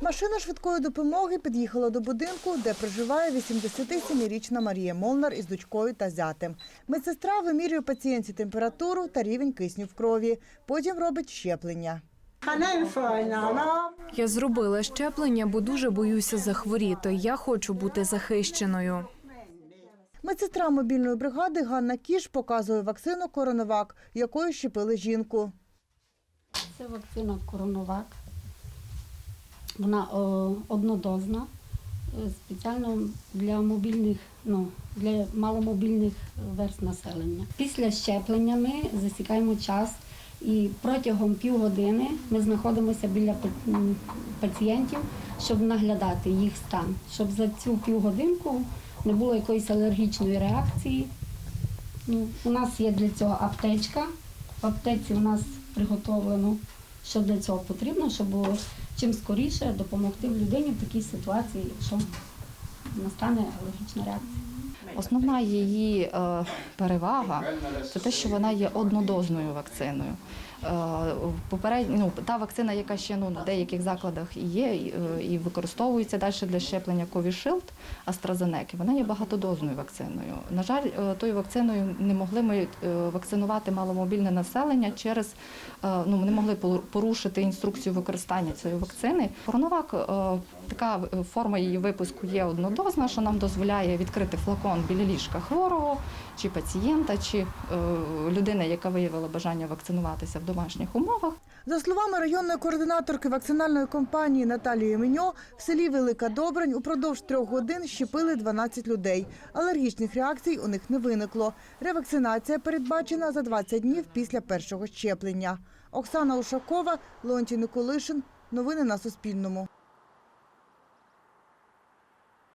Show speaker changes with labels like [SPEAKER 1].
[SPEAKER 1] Машина швидкої допомоги під'їхала до будинку, де проживає 87-річна Марія Молнар із дочкою та зятем. Медсестра вимірює пацієнтці температуру та рівень кисню в крові. Потім робить щеплення.
[SPEAKER 2] Я зробила щеплення, бо дуже боюся захворіти. Я хочу бути захищеною.
[SPEAKER 1] Медсестра мобільної бригади Ганна Кіш показує вакцину Коронавак, якою щепили жінку.
[SPEAKER 3] Це вакцина Коронавак. Вона о, однодозна, е, спеціально для мобільних, ну, для маломобільних верст населення. Після щеплення ми засікаємо час і протягом півгодини ми знаходимося біля пацієнтів, щоб наглядати їх стан, щоб за цю півгодинку не було якоїсь алергічної реакції. Ну, у нас є для цього аптечка. В аптеці у нас приготовлено, що для цього потрібно, щоб було чим скоріше допомогти людині в такій ситуації, якщо настане алергічна реакція.
[SPEAKER 4] Основна її е, перевага це те, що вона є однодозною вакциною. Е, ну, та вакцина, яка ще ну, на деяких закладах є, і, е, використовується далі для щеплення Covishield, AstraZeneca, вона є багатодозною вакциною. На жаль, тою вакциною не могли ми вакцинувати маломобільне населення через ну, не могли порушити інструкцію використання цієї вакцини. Коронавак, така е, форма її випуску є однодозна, що нам дозволяє відкрити флакон біля ліжка хворого чи пацієнта, чи е, людини, яка виявила бажання вакцинуватися в домашніх умовах.
[SPEAKER 1] За словами районної координаторки вакцинальної кампанії Наталії Меньо, в селі Велика Добрань упродовж трьох годин щепили 12 людей. Алергічних реакцій у них не виникло. Ревакцинація передбачена за 20 днів після першого щеплення. Оксана Ушакова, Леонтій Николишин. Новини на Суспільному.